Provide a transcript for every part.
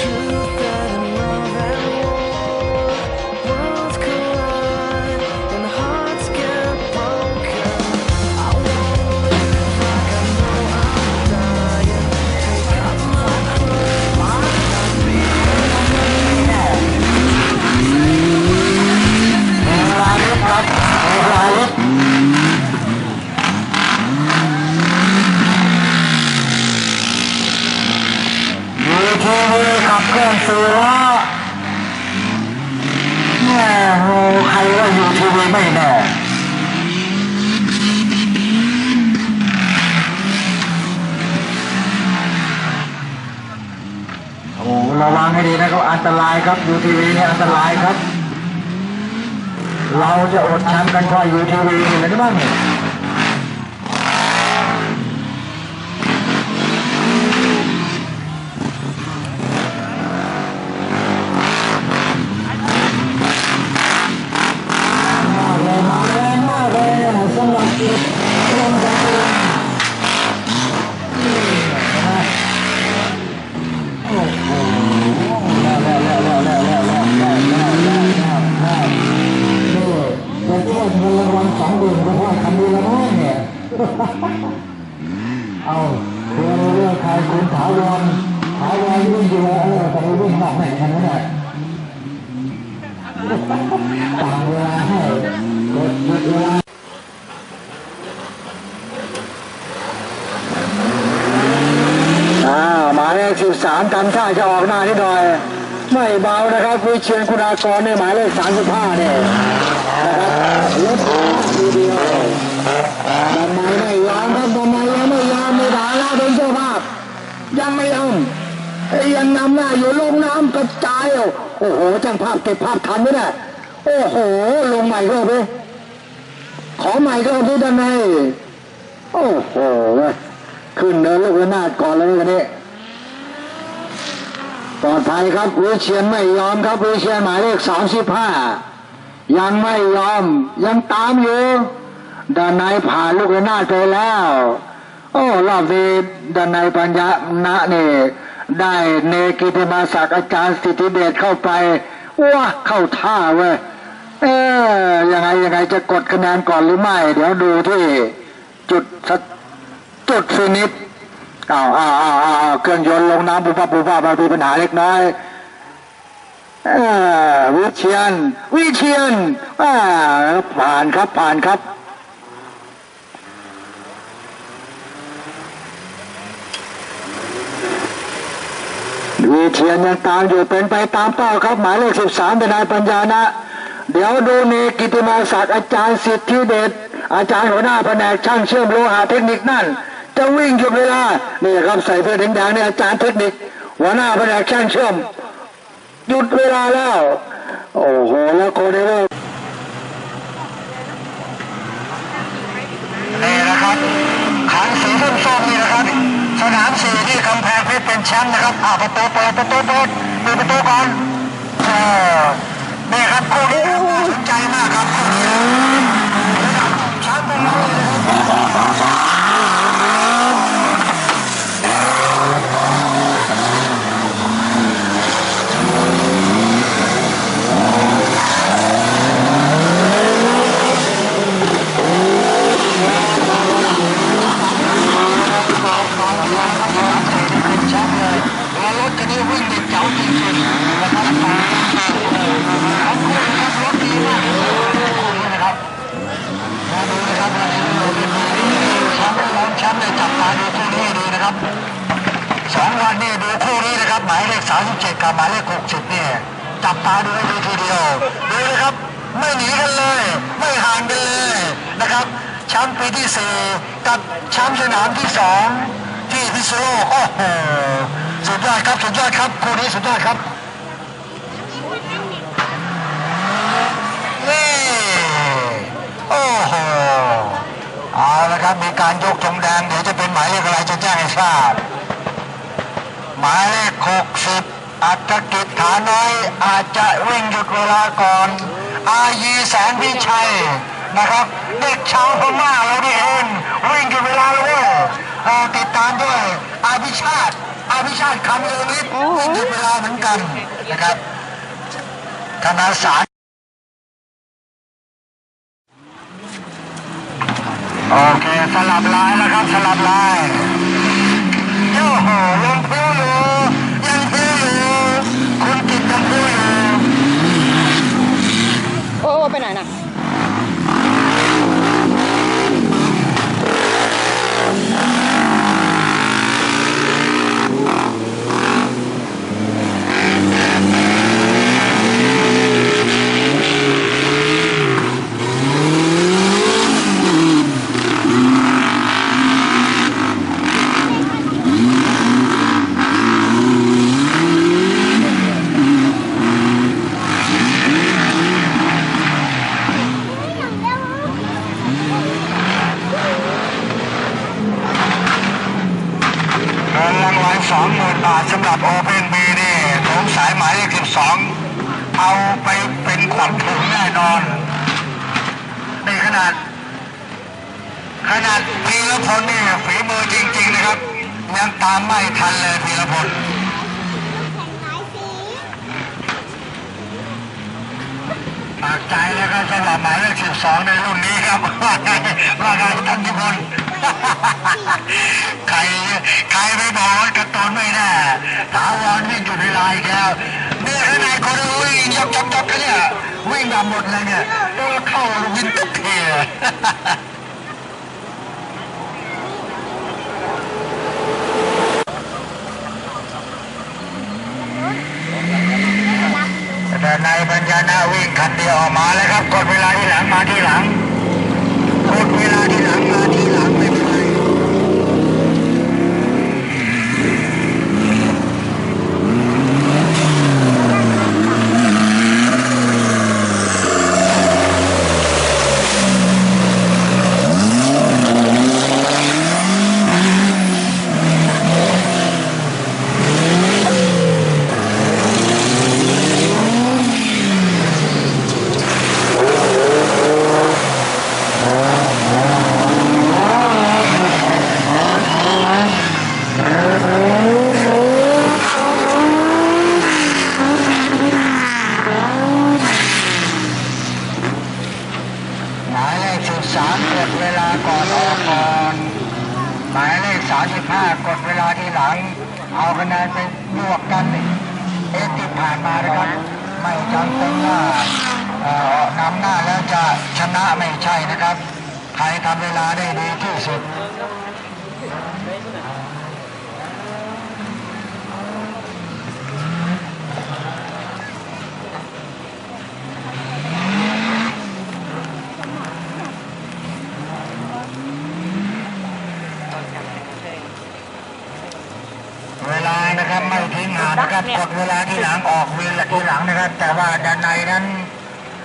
truth ทีวีไม่แน่โอ้ระวังให้ดีนะครับอันตรายครับยูทีวีเนี่ยอันตรายครับ เราจะอดแชมป์กันเพราะยูทีวีเห็นไหมบ้างเนี่ย จะช่วยเงินรางวัลสองหมื่นเพราะว่าทำดีแล้วมั้งเนี่ยเอาเพื่อเรื่องใครคุณถาวรถาวรวิ่งอยู่แล้วเออแต่ไม่วิ่งนอกไหนกันนะเนี่ยต่างเวลาให้กดหยุดเวลาอ้าวหมายเลขสิบสามทำท่าจะออกหน้านิดหน่อย ไม่เบานะครับวิเชียนคุณากรในหมายเลขสามสิบห้าเนี่ยนะครับรถทีเดียวทำไมไม่ยอมครับทำไมยังไม่ยอมไม่ด่าแล้วเป็นเจ้าภาพยังไม่ยอมยังนำหน้าอยู่ลงน้ำกระจายอะโอ้โหจ้างภาพเก็บภาพทันไหมเนี่ยโอ้โห ลงใหม่ก็ไปขอใหม่ก็พี่ด้านในโอ้โหขึ้นเดินลูกระนาดก่อนเลยวันนี้ ปลอดภัยครับวิเชียนไม่ยอมครับวิเชียนหมายเลขสามสิบห้ายังไม่ยอมยังตามอยู่ด้านในผ่านลูกระนาดไปแล้ว โอ้รอบนี้ด้านในปัญญาณะนี่ได้เนกิติมาศักอาจารย์สิทธิเดชเข้าไปว้าเข้าท่าเว้ยเอ๊ยยังไงยังไงจะกดคะแนนก่อนหรือไม่ เดี๋ยวดูที่จุดจุดฟินิช อ้าวอ้าวอ้าวอ้าวเครื่องยนต์ลงน้ำปูป้าปูป้ามามีปัญหาเล็กน้อยวิเชียน วิเชียนอ่าผ่านครับผ่านครับวีเทียนยังตามอยู่เป็นไปตามเป้าครับ หมายเลขสิบสามเป็นนายปัญญานะ เดี๋ยวดูเนกิติมาศักดิ์อาจารย์สิทธิเดชอาจารย์หัวหน้าแผนกช่างเชื่อมโลหะเทคนิคนั่น จะวิ่งหยุดเวลานี่ครับใส่เสื้อแดงๆนี่อาจารย์เทคนิคหัวหน้าแผนกช่างเชื่อมหยุดเวลาแล้ว โอ้โหแล้วโคเดเวอร์นี่นะครับขันสีส้มๆนี่นะครับสนามสี่ที่กำแพงเพชรเป็นแชมป์นะครับอ่าประตูเปิดประตูเปิดเปิดประตูก่อนเออนี่ครับคู่นี้ครับน่าสนใจมากครับคู่นี้ระดับแชมป์เป็นเลยนะครับเป็นแชมป์เลยแล้วรถคันนี้วิ่งเด็ดเจ๋าจริงๆนะครับครับคู่นี้ครับรถดีมากเลยคู่นี้นะครับมาดูนะครับวันนี้เราเป็นแชมป์และรองแชมป์เลยจับตาดูคู่นี้ให้ดีนะครับสองวันนี้ดูคู่นี้นะครับหมายเลข 37กับหมายเลข60เนี่ยจับตาดูให้ดีทีเดียวดูนะครับ ไม่หนีกันเลย ไม่ห่างกันเลยนะครับแชมป์ปีที่สี่กับแชมป์สนามที่สองที่พิษณุโลกโอ้โหสุดยอดครับสุดยอดครับคู่นี้สุดยอดครับนี่โอ้โหเอาละครับมีการยกธงแดงเดี๋ยวจะเป็นหมายเลขอะไรจะแจ้งให้ทราบ หมายเลขหกสิบอัตกิจฐาน้อยอาจจะวิ่งหยุดเวลาก่อน อายีแสนพิชัยนะครับ เด็กชาวพม่าเรานี่เองวิ่งหยุดเวลาเลยเว้ยเอ่อติดตามด้วยอาภิชาติอภิชาติคำเร็วนิดหยุดเวลาเหมือนกันนะครับธนาสารโอเคสลับลายแล้วครับสลับลายโอ้โหลงพิ้วอยู่ยังพิ้วอยู่คุณกิตยังพิ้วอยู่ โอ้ไปไหนน่ะ เงินรางวัลสองหมื่นบาทสำหรับโอเพนบีนี่สงสายหมายเลขสิบสองเอาไปเป็นขวัญถุงแน่นอน ในขนาด ขนาดพีรพลนี่ฝีมือจริง ๆ นะครับ ยังตามไม่ทันเลยพีรพล ปากใจแล้วก็สำหรับหมายเลขสิบสองในรุ่นนี้ครับว่าไงว่าไงท่านนิพนใครใครไปบอกว่ากระตุ้นไม่ได้ถาวรวิ่งอยู่ในลายอีกแล้วเนี่ยขนาดคนวิ่งยับยับยับกันเนี่ยวิ่งแบบหมดเลยเนี่ยต้องเข้าวินทุกทีะ แต่นายปัญญานาวิ่ง คันเดียวออกมาแล้วครับกดเวลาที่หลังมาที่หลังกดเวลาที่หลังมาที่หลังไม่เป็นไรหมายเลขสิบสามกดเวลาก่อนออกก่อนหมายเลขสามสิบห้ากดเวลาที่หลัง เอาคะแนนไปบวกกันนี่เอะที่ผ่านมานะครับ ไม่จำเป็นว่าเอ่อนำหน้าแล้วจะชนะไม่ใช่นะครับ ใครทำเวลาได้ดีที่สุดเวลานะครับไม่ทิ้งห่างนะครับกดเวลาที่หลังออกวินละที่หลังนะครับ แต่ว่าด้านในนั้น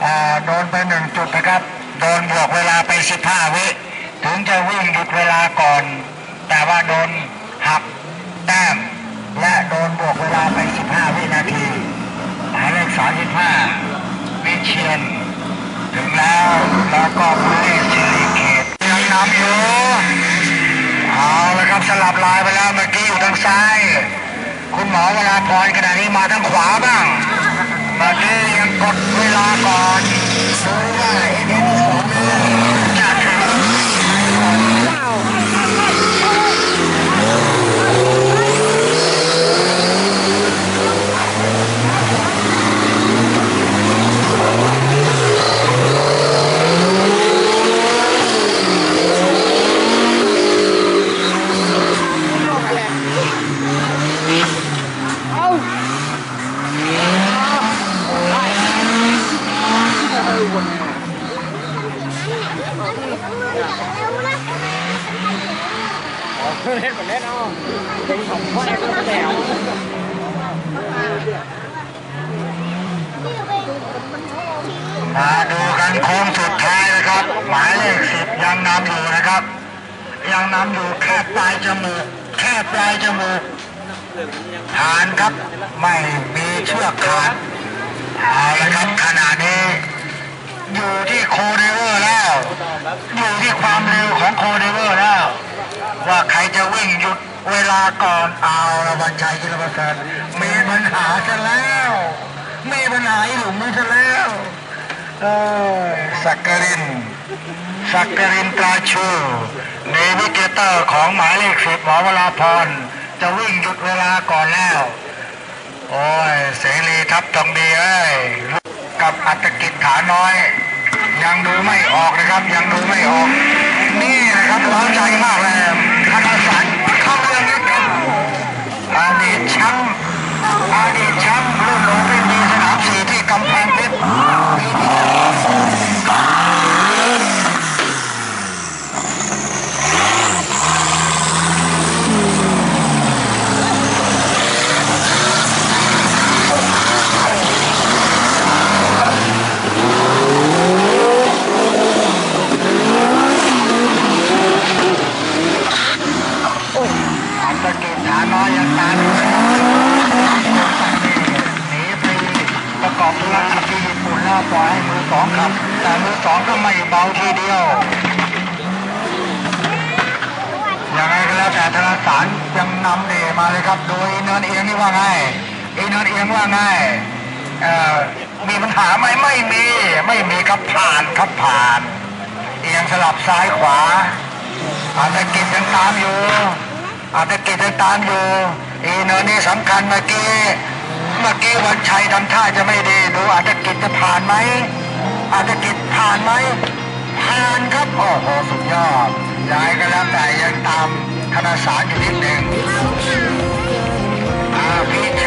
เอ่อโดนไปหนึ่งจุดนะครับ โดนบวกเวลาไปสิบห้าวิ ถึงจะวิ่งหยุดเวลาก่อน แต่ว่าโดนหักแต้มและโดนบวกเวลาไปสิบห้าวินาทีหมายเลขสามสิบห้าวิเชียน ถึงแล้วแล้วก็หมายเลขสิริเขตยังนำอยู่เอาละครับสลับลายไปแล้วเมื่อกี้อยู่ทางซ้าย คุณหมอเวลาพรขณะนี้มาทางขวาบ้างเมื่อกี้ยังกดเวลาก่อนดูว่าไอ้เด็กสอง Yeah. มาดูกันโค้งสุดท้ายนะครับ หมายเลขสิบยังนำอยู่นะครับ ยังนำอยู่แค่ปลายจมูกแค่ปลายจมูกผ่านครับไม่มีเชือกขาดเอาละครับขณะนี้อยู่ที่โคเดเวอร์แล้ว อยู่ที่ความเร็วของโคเดเวอร์แล้ว ว่าใครจะวิ่งหยุดเวลาก่อนเอาละวันชัยกิรประเสริมีปัญหาซะแล้ว มีปัญหาอีหลุมนี้ซะแล้วเออสักกรินสักกรินตราชูเนวิเกเตอร์ของหมายเลขสิบหมอวราพรจะวิ่งหยุดเวลาก่อนแล้ว โอ้ยเสรีทับทองดีเอ้ยกับอัตกิจขาน้อย ยังดูไม่ออกนะครับ ยังดูไม่ออก นี่นะครับร้อนใจมากเลยธนสันเข้าเรื่องนี้กันอดีตแชมป์อดีตแชมป์รุ่นโอเพ่นดีสนามสี่ที่กำแพงเพชรปีที่แล้ว อัตกิจฐานน้อยยังตามอยู่หนีไปประกอบธุรกิจที่ญี่ปุ่นแล้วปล่อยให้มือสองขับ แต่มือสองก็ไม่เบาทีเดียวอย่างไรก็แล้วแต่ธนาสารยังนำเดมาเลยครับ โดยเนินเอียงนี่ว่าไงไอ้เนินเอียงว่าไงมีปัญหาไหมไม่มี ไม่มีครับผ่านครับผ่าน เอียงสลับซ้ายขวาอาตกิจยังตามอยู่ อาตกิจยังตามอยู่อีเนินนี่สำคัญเมื่อกี้เมื่อกี้วันชัยทำท่าจะไม่ดีดูอาตกิจจะผ่านไหมอาตกิจผ่านไหมผ่านครับโอ้โหสุดยอดยายก็แล้วแต่ยังตามธนสารอยู่นิดหนึ่งอาพิช